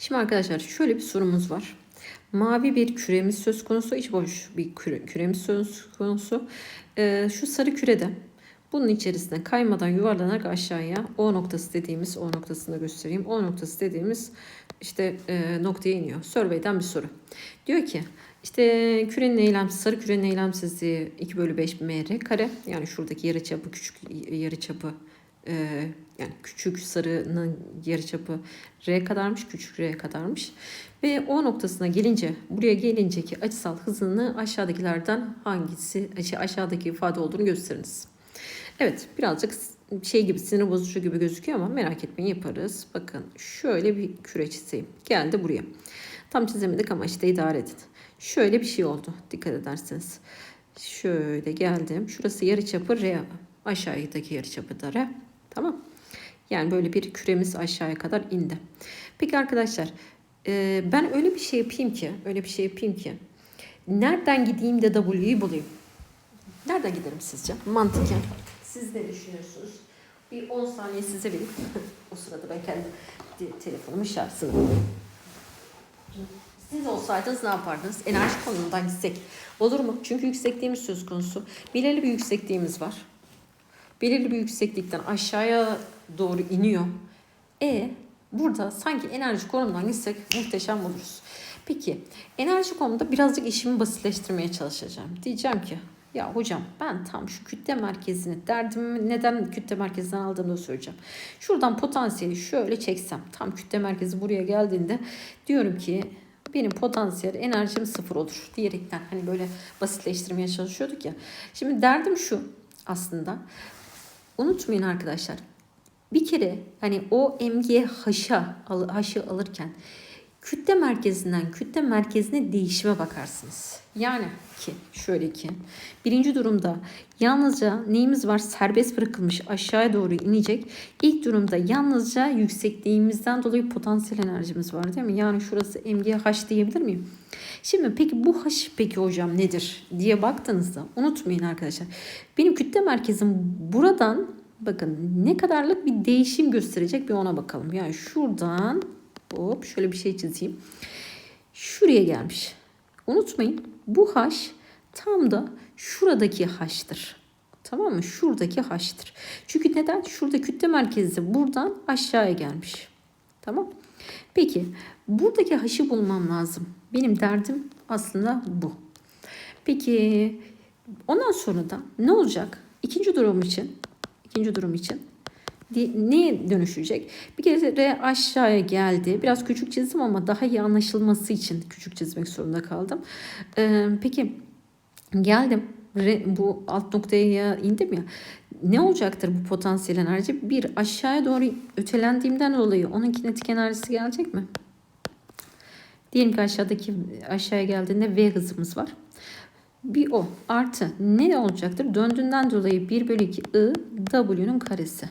Şimdi arkadaşlar şöyle bir sorumuz var. Mavi bir küremiz söz konusu, iç boş bir küre, küremiz söz konusu. Ee, şu sarı kürede bunun içerisine kaymadan yuvarlanarak aşağıya O noktası dediğimiz, O noktasını da göstereyim. O noktası dediğimiz işte e, noktaya iniyor. Survey'den bir soru. Diyor ki işte kürenin eylemsiz, sarı kürenin eylemsizliği 2 bölü 5 mr kare. Yani şuradaki yarıçapı, küçük yarıçapı e, yani küçük sarının yarıçapı r kadarmış, küçük r kadarmış. Ve o noktasına gelince, buraya gelinceki açısal hızını aşağıdakilerden hangisi, şey, aşağıdaki ifade olduğunu gösteriniz. Evet, birazcık şey gibi sinir bozucu gibi gözüküyor ama merak etmeyin yaparız. Bakın şöyle bir küre çizeyim. Geldi buraya. Tam çizemedik ama işte idare edin. Şöyle bir şey oldu dikkat ederseniz. Şöyle geldim. Şurası yarıçapı R. Aşağıdaki yarıçapı da R. Tamam. Yani böyle bir küremiz aşağıya kadar indi. Peki arkadaşlar e, ben öyle bir şey yapayım ki, öyle bir şey yapayım ki nereden gideyim de W'yu bulayım? Nereden giderim sizce? Mantıken. Siz ne düşünüyorsunuz? Bir 10 saniye size vereyim. o sırada ben kendi telefonumun şarjını. Siz olsaydınız ne yapardınız? Enerji konumundan gitsek. Olur mu? Çünkü yüksekliğimiz söz konusu. Belirli bir yüksekliğimiz var. Belirli bir yükseklikten aşağıya doğru iniyor. E burada sanki enerji konumdan gitsek muhteşem oluruz. Peki enerji konumunda birazcık işimi basitleştirmeye çalışacağım. Diyeceğim ki ya hocam ben tam şu kütle merkezini derdimi neden kütle merkezinden aldığımı söyleyeceğim. Şuradan potansiyeli şöyle çeksem tam kütle merkezi buraya geldiğinde diyorum ki benim potansiyel enerjim sıfır olur diyerekten hani böyle basitleştirmeye çalışıyorduk ya. Şimdi derdim şu aslında unutmayın arkadaşlar. Bir kere hani o MG haşa haşı alırken kütle merkezinden kütle merkezine değişime bakarsınız. Yani ki şöyle ki birinci durumda yalnızca neyimiz var serbest bırakılmış aşağıya doğru inecek. İlk durumda yalnızca yüksekliğimizden dolayı potansiyel enerjimiz var değil mi? Yani şurası MGH diyebilir miyim? Şimdi peki bu H peki hocam nedir diye baktığınızda unutmayın arkadaşlar. Benim kütle merkezim buradan bakın ne kadarlık bir değişim gösterecek bir ona bakalım. Yani şuradan hop şöyle bir şey çizeyim. Şuraya gelmiş. Unutmayın bu H tam da şuradaki H'tır. Tamam mı? Şuradaki H'tır. Çünkü neden? Şurada kütle merkezi buradan aşağıya gelmiş. Tamam. Peki buradaki H'ı bulmam lazım. Benim derdim aslında bu. Peki ondan sonra da ne olacak? İkinci durum için, ikinci durum için neye dönüşecek? Bir kere aşağıya geldi. Biraz küçük çizdim ama daha iyi anlaşılması için küçük çizmek zorunda kaldım. Ee, peki geldim. Bu alt noktaya indim ya. Ne olacaktır bu potansiyel enerji? Bir aşağıya doğru ötelendiğimden dolayı onun kinetik enerjisi gelecek mi? Diyelim ki aşağıdaki aşağıya geldiğinde V hızımız var. Bir o artı ne olacaktır? Döndüğünden dolayı 1 bölü 2 I W'nun karesi.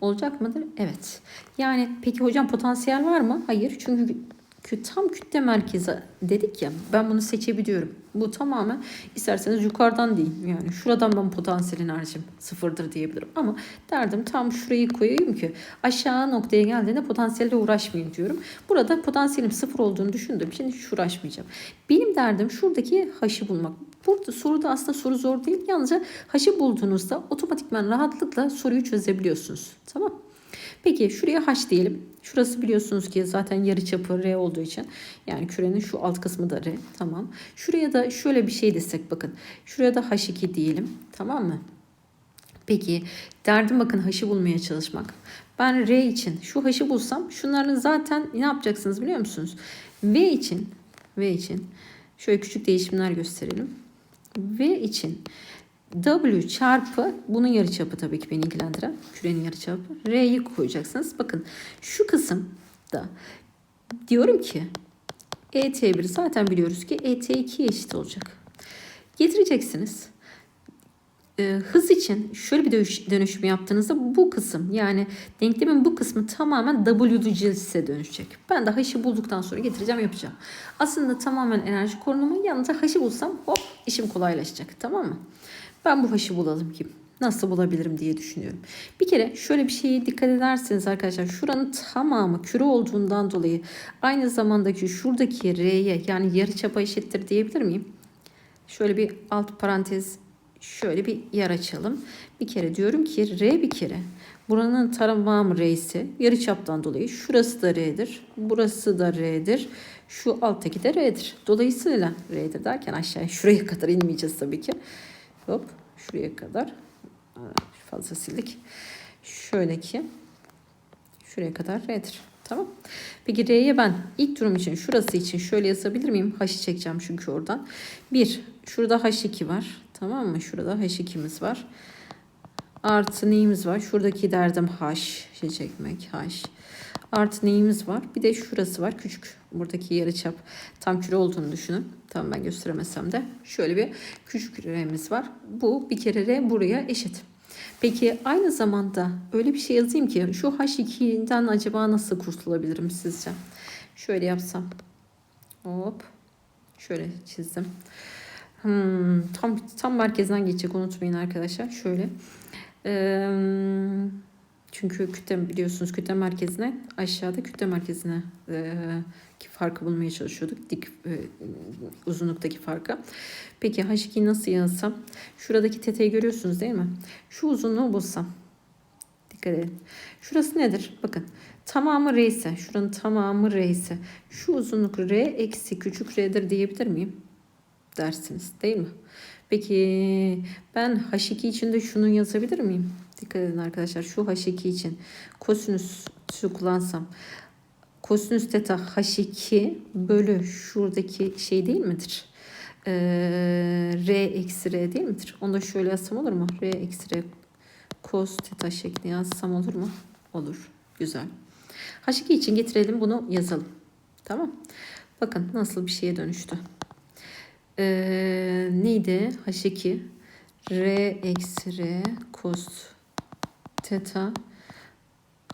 Olacak mıdır? Evet. Yani peki hocam potansiyel var mı? Hayır. Çünkü tam kütle merkezi dedik ya ben bunu seçebiliyorum. Bu tamamen isterseniz yukarıdan değil. Yani şuradan ben potansiyel enerjim sıfırdır diyebilirim. Ama derdim tam şurayı koyayım ki aşağı noktaya geldiğinde potansiyelle uğraşmayayım diyorum. Burada potansiyelim sıfır olduğunu düşündüğüm için hiç uğraşmayacağım. Benim derdim şuradaki haşı bulmak. Burada soruda aslında soru zor değil. Yalnızca haşı bulduğunuzda otomatikman rahatlıkla soruyu çözebiliyorsunuz. Tamam Peki şuraya h diyelim. Şurası biliyorsunuz ki zaten yarıçapı r olduğu için. Yani kürenin şu alt kısmı da r. Tamam. Şuraya da şöyle bir şey desek bakın. Şuraya da h2 diyelim. Tamam mı? Peki derdim bakın h'ı bulmaya çalışmak. Ben r için şu h'ı bulsam şunların zaten ne yapacaksınız biliyor musunuz? v için v için şöyle küçük değişimler gösterelim. v için W çarpı bunun yarıçapı tabii ki beni ilgilendiren kürenin yarıçapı R'yi koyacaksınız. Bakın şu kısımda diyorum ki ET1 zaten biliyoruz ki ET2 eşit olacak. Getireceksiniz. Ee, hız için şöyle bir dönüşüm yaptığınızda bu kısım yani denklemin bu kısmı tamamen W'de dönüşecek. Ben de H'ı bulduktan sonra getireceğim yapacağım. Aslında tamamen enerji korunumu yalnızca H'ı bulsam hop işim kolaylaşacak tamam mı? Ben bu haşı bulalım ki. Nasıl bulabilirim diye düşünüyorum. Bir kere şöyle bir şeye dikkat ederseniz arkadaşlar şuranın tamamı küre olduğundan dolayı aynı zamandaki şuradaki R'ye yani yarıçapa eşittir diyebilir miyim? Şöyle bir alt parantez şöyle bir yer açalım. Bir kere diyorum ki R bir kere. Buranın tamamı R'si yarıçaptan dolayı şurası da R'dir. Burası da R'dir. Şu alttaki de R'dir. Dolayısıyla R'dir derken aşağıya şuraya kadar inmeyeceğiz tabii ki. Hop şuraya kadar. Fazla sildik. Şöyle ki şuraya kadar R'dir. Tamam. Peki R'ye ben ilk durum için şurası için şöyle yazabilir miyim? H'ı çekeceğim çünkü oradan. 1. Şurada H2 var. Tamam mı? Şurada H2'miz var. Artı neyimiz var? Şuradaki derdim H. Şey çekmek H. Artı neyimiz var? Bir de şurası var. Küçük. Buradaki yarıçap tam küre olduğunu düşünün. Tamam ben gösteremesem de. Şöyle bir küçük R'miz var. Bu bir kere R buraya eşit. Peki aynı zamanda öyle bir şey yazayım ki şu H2'den acaba nasıl kurtulabilirim sizce? Şöyle yapsam. Hop. Şöyle çizdim. Hmm, tam tam merkezden geçecek unutmayın arkadaşlar. Şöyle. Ee, çünkü kütle biliyorsunuz kütle merkezine aşağıda kütle merkezine e, ki farkı bulmaya çalışıyorduk. Dik e, uzunluktaki farkı. Peki H2'yi nasıl yazsam? Şuradaki teteyi görüyorsunuz değil mi? Şu uzunluğu bulsam. Dikkat edin. Şurası nedir? Bakın. Tamamı R ise, şuranın tamamı R ise, şu uzunluk R eksi küçük R'dir diyebilir miyim? Dersiniz değil mi? Peki ben H2 için şunu yazabilir miyim? Dikkat edin arkadaşlar. Şu H2 için kosinüsü kullansam kosinüs theta H2 bölü şuradaki şey değil midir? Ee, R eksi R değil midir? Onu da şöyle yazsam olur mu? R eksi R cos theta şeklinde yazsam olur mu? Olur. Güzel. H2 için getirelim bunu yazalım. Tamam. Bakın nasıl bir şeye dönüştü. Ee, neydi? H2 R eksi R cos theta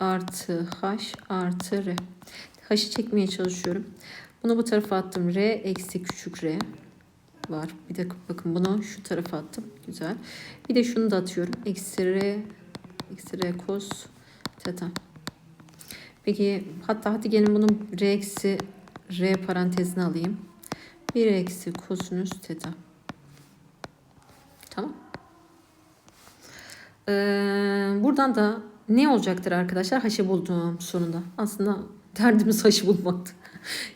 artı H artı R. H'ı çekmeye çalışıyorum. Bunu bu tarafa attım. R eksi küçük R var. Bir de bakın bunu şu tarafa attım. Güzel. Bir de şunu da atıyorum. Eksi R eksi R cos theta. Peki hatta hadi gelin bunun R eksi R parantezine alayım. 1 eksi kosinüs theta. Tamam. Buradan da ne olacaktır arkadaşlar? Haşı buldum sonunda. Aslında derdimiz haşı bulmaktı.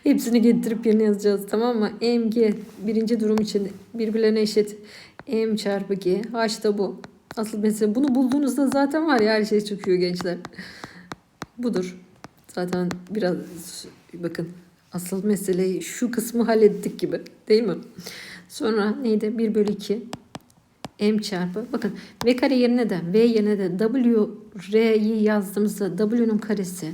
Hepsini getirip yerine yazacağız tamam mı? M, G birinci durum için birbirlerine eşit. M çarpı G. H da bu. Asıl mesela bunu bulduğunuzda zaten var ya her şey çıkıyor gençler. Budur. Zaten biraz bakın asıl meseleyi şu kısmı hallettik gibi değil mi? Sonra neydi? 1 bölü 2 m çarpı. Bakın v kare yerine de v yerine de w r'yi yazdığımızda w'nun karesi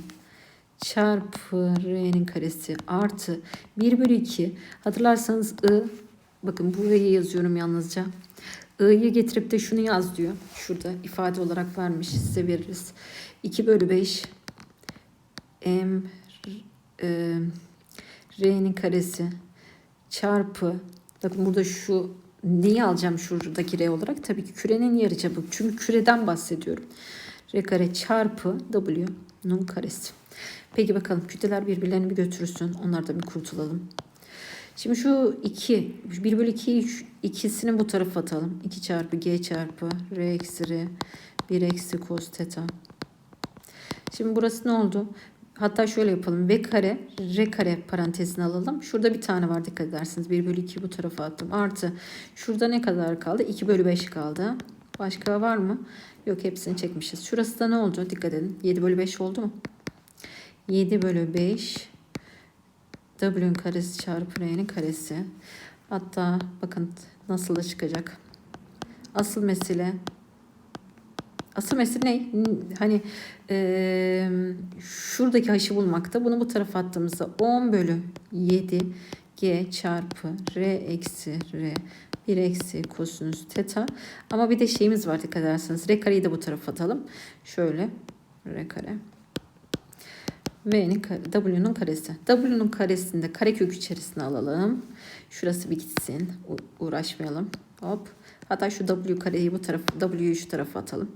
çarpı r'nin karesi artı 1 bölü 2 hatırlarsanız i bakın burayı yazıyorum yalnızca. İ'yi getirip de şunu yaz diyor. Şurada ifade olarak vermiş size veririz. 2 bölü 5 m e, r'nin karesi çarpı. Bakın burada şu neyi alacağım şuradaki r olarak? Tabii ki kürenin yarıçapı. Çünkü küreden bahsediyorum. r kare çarpı w'nun karesi. Peki bakalım kütleler birbirlerini bir götürürsün. Onlardan bir kurtulalım. Şimdi şu 2, 1 bölü 2'yi ikisini bu tarafa atalım. 2 çarpı g çarpı r eksi r 1 eksi cos theta. Şimdi burası ne oldu? Hatta şöyle yapalım. V kare, R kare parantezine alalım. Şurada bir tane var dikkat edersiniz. 1 bölü 2 bu tarafa attım. Artı şurada ne kadar kaldı? 2 bölü 5 kaldı. Başka var mı? Yok hepsini çekmişiz. Şurası da ne oldu? Dikkat edin. 7 bölü 5 oldu mu? 7 bölü 5 W'nin karesi çarpı R'nin karesi. Hatta bakın nasıl da çıkacak. Asıl mesele Asıl mesele ne? Hani e, şuradaki haşı bulmakta. Bunu bu tarafa attığımızda 10 bölü 7 g çarpı r eksi r 1 eksi kosinüs teta. Ama bir de şeyimiz var dikkat ederseniz. R kareyi de bu tarafa atalım. Şöyle r kare. V'nin W'nun karesi. W'nun karesinde karekök içerisine alalım. Şurası bir gitsin. Uğraşmayalım. Hop. Hatta şu W kareyi bu tarafa, W'yu şu tarafa atalım.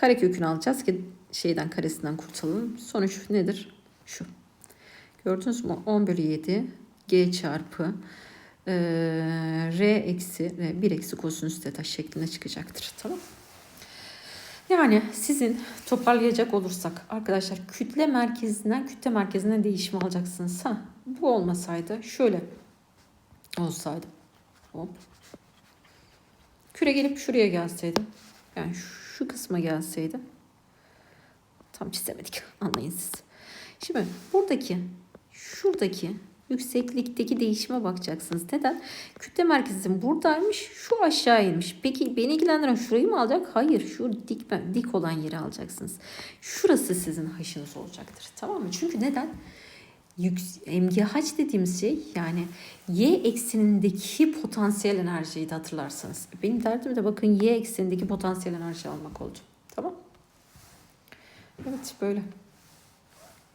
Kare kökünü alacağız ki şeyden karesinden kurtulalım. Sonuç nedir? Şu. Gördünüz mü? 10 bölü 7 G çarpı eee, R eksi R 1 eksi kosinüs teta şeklinde çıkacaktır. Tamam. Yani sizin toparlayacak olursak arkadaşlar kütle merkezinden kütle merkezine değişim alacaksınız. Ha, bu olmasaydı şöyle olsaydı. Hop. Küre gelip şuraya gelseydi. Yani şu kısma gelseydi. Tam çizemedik. Anlayın siz. Şimdi buradaki şuradaki yükseklikteki değişime bakacaksınız. Neden? Kütle merkezim buradaymış. Şu aşağı inmiş. Peki beni ilgilendiren şurayı mı alacak? Hayır. Şu dik, dik olan yeri alacaksınız. Şurası sizin haşınız olacaktır. Tamam mı? Çünkü neden? MGH dediğimiz şey yani y eksenindeki potansiyel enerjiyi de hatırlarsanız. Benim derdim de bakın y eksenindeki potansiyel enerji almak oldu. Tamam. Evet böyle.